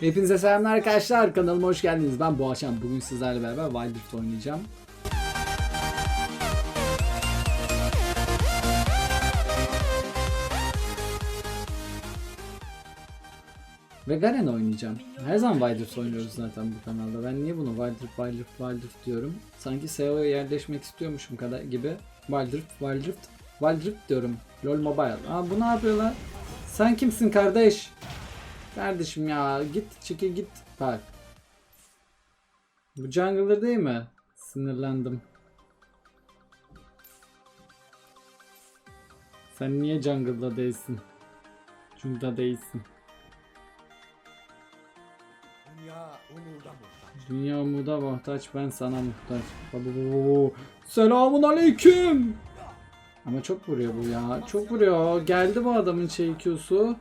Hepinize selamlar arkadaşlar. Kanalıma hoş geldiniz. Ben akşam bugün sizlerle beraber Wild Rift oynayacağım. Ve Garen oynayacağım. Her zaman Wild Rift oynuyoruz zaten bu kanalda. Ben niye bunu Wild Rift, Wild Rift, Wild Rift diyorum? Sanki SEO'ya yerleşmek istiyormuşum kadar gibi. Wild Rift, Wild Rift, Wild Rift diyorum. LoL Mobile. Aa bu ne yapıyor lan? Sen kimsin kardeş? Kardeşim ya git çekil git. Bak. Bu jungler değil mi? Sinirlendim. Sen niye jungle'da değilsin? Jungle'da değilsin. Dünya umuda muhtaç. Dünya umuda muhtaç ben sana muhtaç. Abo. Selamun aleyküm. Ama çok vuruyor bu ya. Çok vuruyor. Geldi bu adamın şey Q'su.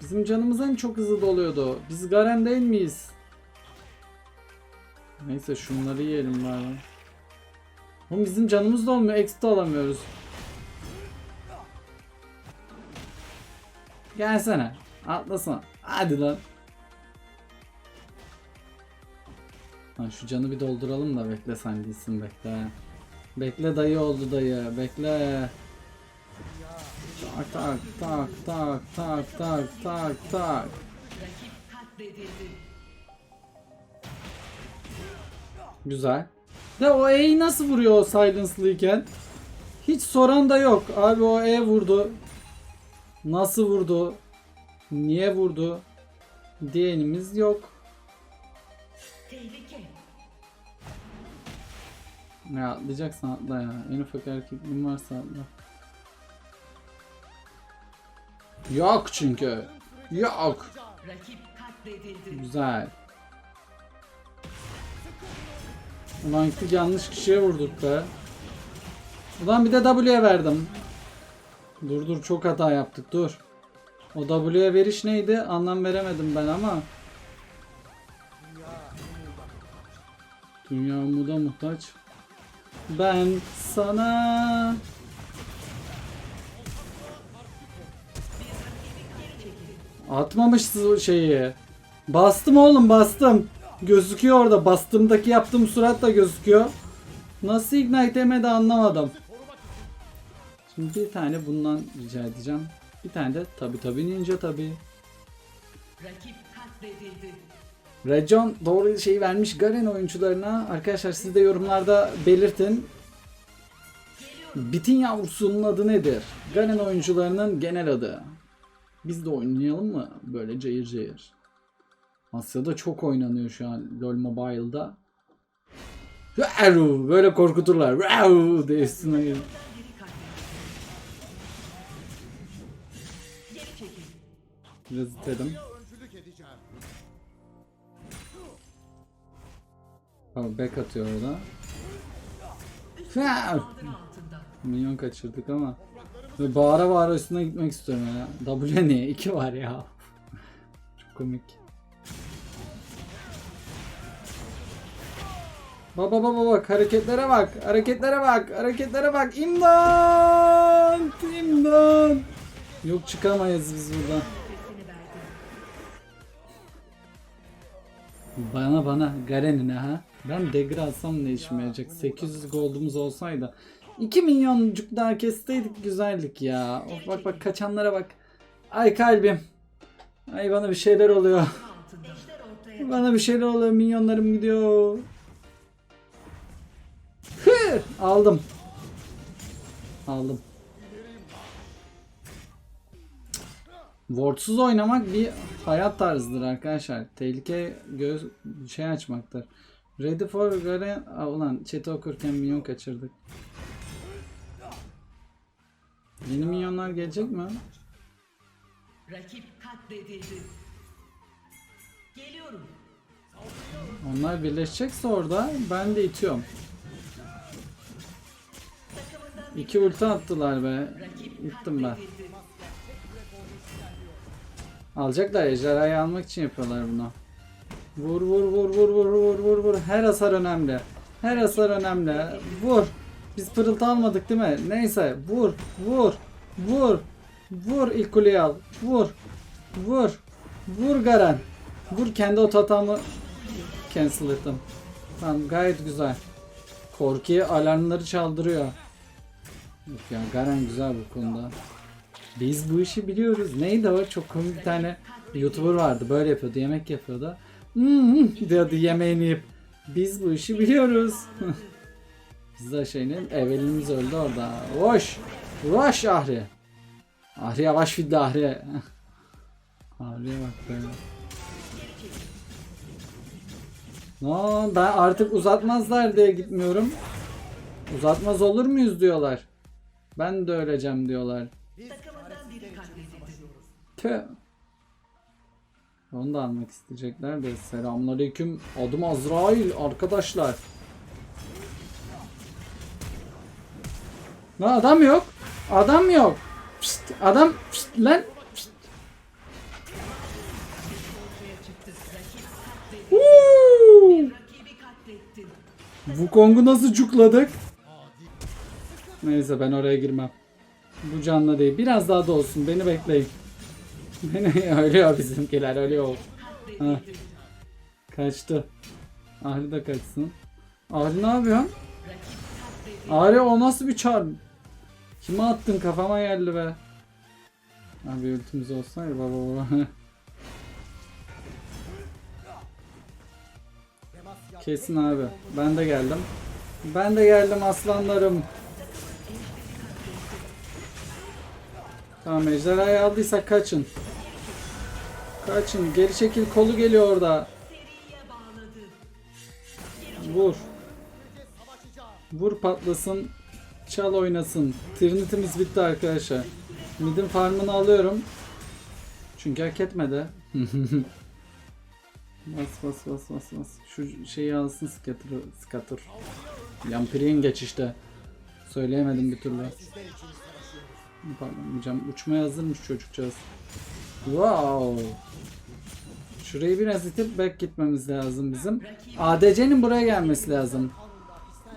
Bizim canımız en çok hızlı doluyordu. Biz Garen değil miyiz? Neyse şunları yiyelim bari. Oğlum bizim canımız dolmuyor. Exit alamıyoruz. Gelsene. Atlasana. Hadi lan. Lan şu canı bir dolduralım da bekle sen değilsin bekle. Bekle dayı oldu dayı bekle. Tak tak tak tak tak tak tak tak. Güzel. De o E'yi nasıl vuruyor o silence'lıyken? Hiç soran da yok. Abi o E vurdu. Nasıl vurdu? Niye vurdu? Diyenimiz yok. Tehlike. Ya atlayacaksan atla ya. En ufak hareketliğin varsa atla. Yok çünkü. Yok. Güzel. Ulan gittik yanlış kişiye vurduk be. Ulan bir de W'ye verdim. Dur dur çok hata yaptık dur. O W'ye veriş neydi anlam veremedim ben ama. Dünya umuda muhtaç. Ben sana Atmamışsın şeyi. Bastım oğlum bastım. Gözüküyor orada. Bastığımdaki yaptığım surat da gözüküyor. Nasıl ignite emedi anlamadım. Şimdi bir tane bundan rica edeceğim. Bir tane de tabi tabi ninja tabi. Rakip. Region doğru şeyi vermiş Garen oyuncularına. Arkadaşlar siz de yorumlarda belirtin. Bitin yavrusunun adı nedir? Garen oyuncularının genel adı. Biz de oynayalım mı? Böyle cayır cayır. Asya'da çok oynanıyor şu an LoL Mobile'da. Böyle korkuturlar. Diye üstüne gelir. Biraz itelim. Tamam back atıyor orada. Minyon kaçırdık ama. Ve bağıra bağıra üstüne gitmek istiyorum ya. W niye? 2 var ya. Çok komik. Baba baba bak hareketlere bak hareketlere bak hareketlere bak imdat imdat Yok çıkamayız biz buradan. Bana bana Garen'ine ha Ben Dagger alsam ne yarayacak 800 gold'umuz olsaydı 2 milyoncuk daha kesteydik güzellik ya of, Bak bak kaçanlara bak Ay kalbim Ay bana bir şeyler oluyor. Bana bir şeyler oluyor minyonlarım gidiyor Hı, Aldım Aldım Ward'suz oynamak bir hayat tarzıdır arkadaşlar. Tehlike göz şey açmaktır. Ready for Garen... Aa, ulan chat'i okurken minyon kaçırdık. Yeni minyonlar gelecek mi? Rakip katledildi. Geliyorum. Onlar birleşecekse orada ben de itiyorum. İki ulti attılar be. İttim ben. Alacaklar ejderhayı almak için yapıyorlar bunu. Vur vur vur vur vur vur vur vur. Her hasar önemli. Her hasar önemli. Vur. Biz pırıltı almadık değil mi? Neyse vur vur vur. Vur ilk kuleyi al. Vur. Vur. Vur Garen. Vur kendi o tatamı cancel ettim. Tamam gayet güzel. Korki'ye alarmları çaldırıyor. Yok ya Garen güzel bu konuda. Biz bu işi biliyoruz. Neydi o? Çok komik bir tane YouTuber vardı. Böyle yapıyordu. Yemek yapıyordu. Hmm, diyordu yemeğini yiyip. Biz bu işi biliyoruz. Biz de şeyinin evvelimiz öldü orada. Hoş. Hoş Ahri. Ahri yavaş fiddi Ahri. Ahri'ye bak be. No, ben artık uzatmazlar diye gitmiyorum. Uzatmaz olur muyuz diyorlar. Ben de öleceğim diyorlar. Tüh. Onu da almak isteyecekler de. Selamünaleyküm. Adım Azrail arkadaşlar. Lan adam yok. Adam yok. Pişt, adam pişt, lan. Pişt. Bu Kong'u nasıl cukladık? Neyse ben oraya girmem. Bu canlı değil. Biraz daha da olsun. Beni bekleyin. Beni ölüyor bizimkiler. Ölüyor. Ha. Kaçtı. Ahri de kaçsın. Ahri ne yapıyorsun? Ahri o nasıl bir çarm? Kime attın kafama geldi be. Abi ultimiz olsaydı baba baba. Kesin abi. Ben de geldim. Ben de geldim aslanlarım. Tamam ejderhayı aldıysak kaçın. Kaçın. Geri çekil kolu geliyor orada. Vur. Vur patlasın. Çal oynasın. Trinitimiz bitti arkadaşlar. Midin farmını alıyorum. Çünkü hak etmedi. bas bas bas bas bas. Şu şeyi alsın scatter. Scatter. Yampirin geçişte. Söyleyemedim bir türlü. Pardon hocam uçmaya hazırmış çocukcağız. Wow. Şurayı biraz itip back gitmemiz lazım bizim. ADC'nin buraya gelmesi lazım.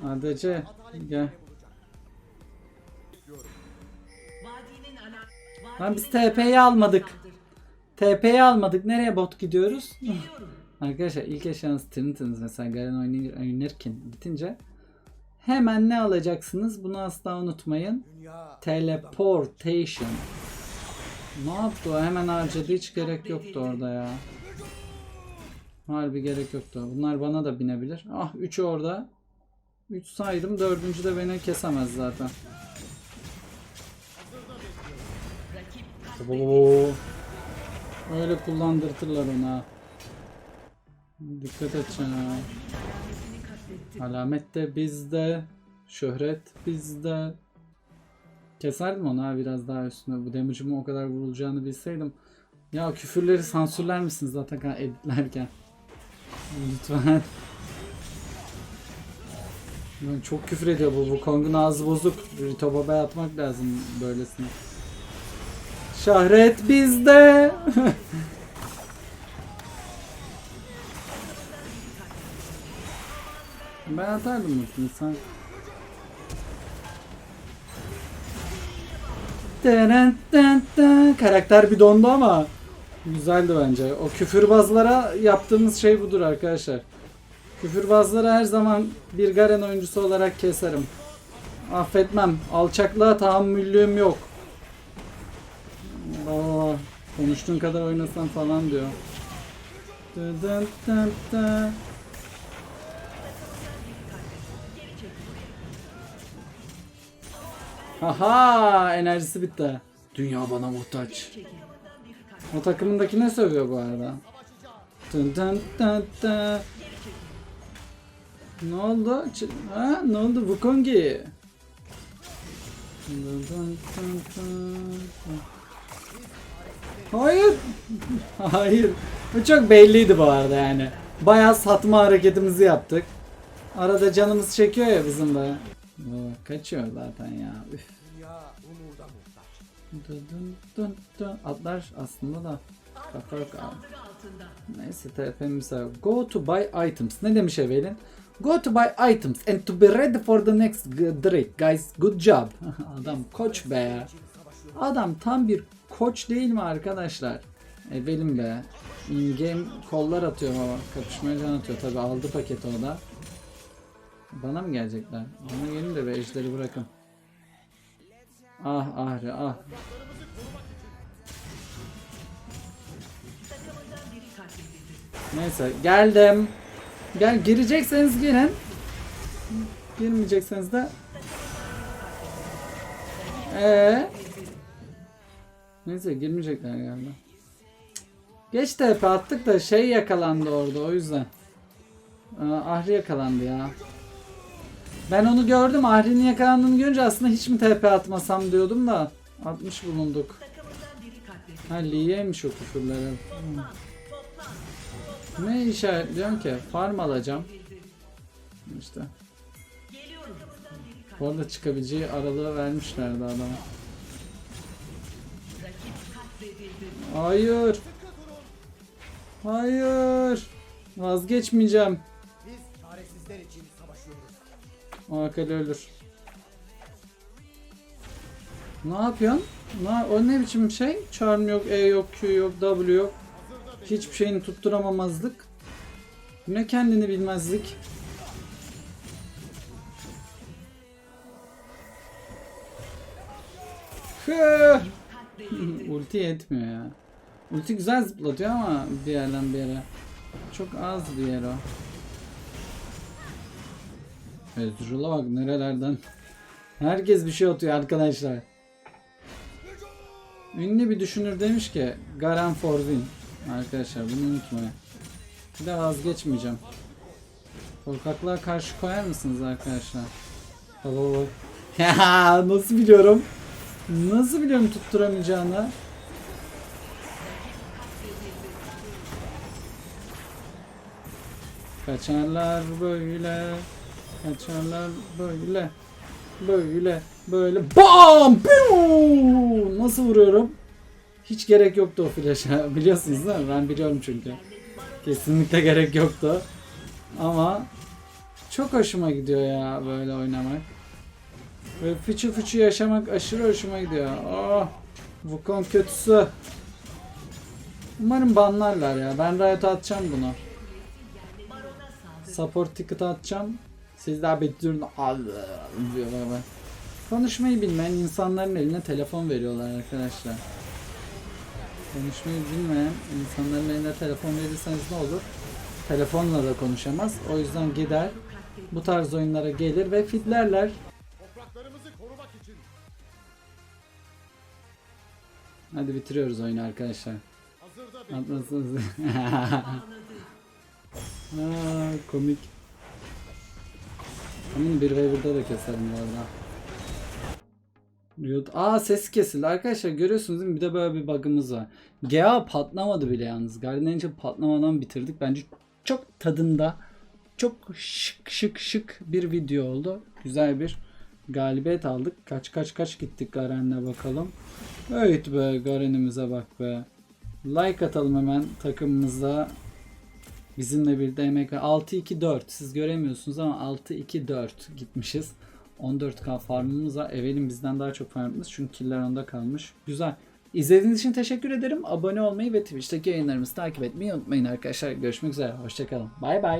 ADC gel. Lan biz TP'yi almadık. TP'yi almadık. Nereye bot gidiyoruz? Arkadaşlar ilk yaşadığınız Trinity'niz mesela Garen oynarken bitince hemen ne alacaksınız? Bunu asla unutmayın. Teleportation. Ne yaptı o? Hemen harcadı. Hiç gerek yoktu orada ya. Harbi gerek yoktu. Bunlar bana da binebilir. Ah 3'ü orada. 3 saydım. Dördüncü de beni kesemez zaten. Öyle kullandırtırlar ona. Dikkat et sana. Alamet de bizde. Şöhret bizde. Keserdim onu ha biraz daha üstüne. Bu damage'ımı o kadar vurulacağını bilseydim. Ya küfürleri sansürler misiniz Atakan editlerken? Lütfen. Çok küfür ediyor bu. Bu Kong'un ağzı bozuk. Rito Baba'ya atmak lazım böylesine. Şahret bizde. ben atardım mutlu sen. Dın dın dın. Karakter bir dondu ama güzeldi bence. O küfürbazlara yaptığımız şey budur arkadaşlar. Küfürbazları her zaman bir Garen oyuncusu olarak keserim. Affetmem. Alçaklığa tahammüllüğüm yok. Konuştuğun kadar oynasan falan diyor. Dın. Aha enerjisi bitti. Dünya bana muhtaç. O takımındaki ne sövüyor bu arada? Dın dın dın dın. Ne oldu? Ç- ha, ne oldu Wukongi? Dın dın dın dın. Hayır. Hayır. Bu çok belliydi bu arada yani. Bayağı satma hareketimizi yaptık. Arada canımız çekiyor ya bizim de. Oo, kaçıyor zaten ya. Üf. Dın dın dın dın. Atlar aslında da. Kafa yok. Neyse TP'mize go to buy items. Ne demiş Evelyn? Go to buy items and to be ready for the next Drake. Guys good job. Adam koç be. Adam tam bir koç değil mi arkadaşlar? Evelyn be. In-game kollar atıyor ama kapışmaya can atıyor. Tabi aldı paketi o da. Bana mı gelecekler? Bana gelin de be ejderi bırakın. Ah Ahri ah. Neyse geldim. Gel girecekseniz girin. Girmeyecekseniz de ee? Neyse girmeyecekler galiba. Geç TP attık da şey yakalandı orada o yüzden. Ahri yakalandı ya. Ben onu gördüm. Ahri'nin yakalandığını görünce aslında hiç mi TP atmasam diyordum da atmış bulunduk. Ha Lee'yeymiş o küfürleri. Hmm. Ne işaretliyorsun ki? Farm alacağım. İşte. Bu arada çıkabileceği aralığı vermişlerdi adama. Hayır. Hayır. Vazgeçmeyeceğim. Biz çaresizler için savaşıyoruz. Akıllı ölür. Ne yapıyorsun? Ne, o ne biçim şey? Charm yok, E yok, Q yok, W yok. Hiçbir şeyini tutturamamazlık. Ne kendini bilmezlik. Hı! Ulti yetmiyor ya. Ulti güzel zıplatıyor ama bir yerden bir yere. Çok az bir yer o. Ezreal'a bak nerelerden. Herkes bir şey atıyor arkadaşlar. Ünlü bir düşünür demiş ki Garen for win. Arkadaşlar bunu unutmayın. Bir de vazgeçmeyeceğim. Korkaklığa karşı koyar mısınız arkadaşlar? Baba. Ya nasıl biliyorum? Nasıl biliyorum tutturamayacağını? Kaçarlar böyle, kaçarlar böyle, böyle, böyle. BAM! Piu! Nasıl vuruyorum? Hiç gerek yoktu o flash'a. Biliyorsunuz değil mi? Ben biliyorum çünkü. Kesinlikle gerek yoktu. Ama çok hoşuma gidiyor ya böyle oynamak. Böyle fıçı fıçı yaşamak aşırı hoşuma gidiyor. Oh, Wukong kötüsü. Umarım banlarlar ya. Ben Riot'a atacağım bunu. Support ticket atacağım. Sizler bekliyorum. Diyorlar bak. Konuşmayı bilmeyen insanların eline telefon veriyorlar arkadaşlar. Konuşmayı bilmeyen insanların eline telefon verirseniz ne olur? Telefonla da konuşamaz. O yüzden gider bu tarz oyunlara gelir ve fitlerler. Hadi bitiriyoruz oyunu arkadaşlar. Atlasınız. Aa, komik. Ama bir ve de keserim bu arada. Riot. Aa ses kesildi. Arkadaşlar görüyorsunuz değil mi? Bir de böyle bir bug'ımız var. GA patlamadı bile yalnız. Guardian Angel patlamadan bitirdik. Bence çok tadında, çok şık şık şık bir video oldu. Güzel bir galibiyet aldık. Kaç kaç kaç gittik Garen'le bakalım. Evet be Garen'imize bak be. Like atalım hemen takımımıza. Bizimle birlikte emek 6-2-4 siz göremiyorsunuz ama 6-2-4 gitmişiz. 14k farmımız var. Evelin bizden daha çok farmımız çünkü killer onda kalmış. Güzel. İzlediğiniz için teşekkür ederim. Abone olmayı ve Twitch'teki yayınlarımızı takip etmeyi unutmayın arkadaşlar. Görüşmek üzere. Hoşçakalın. Bay bay.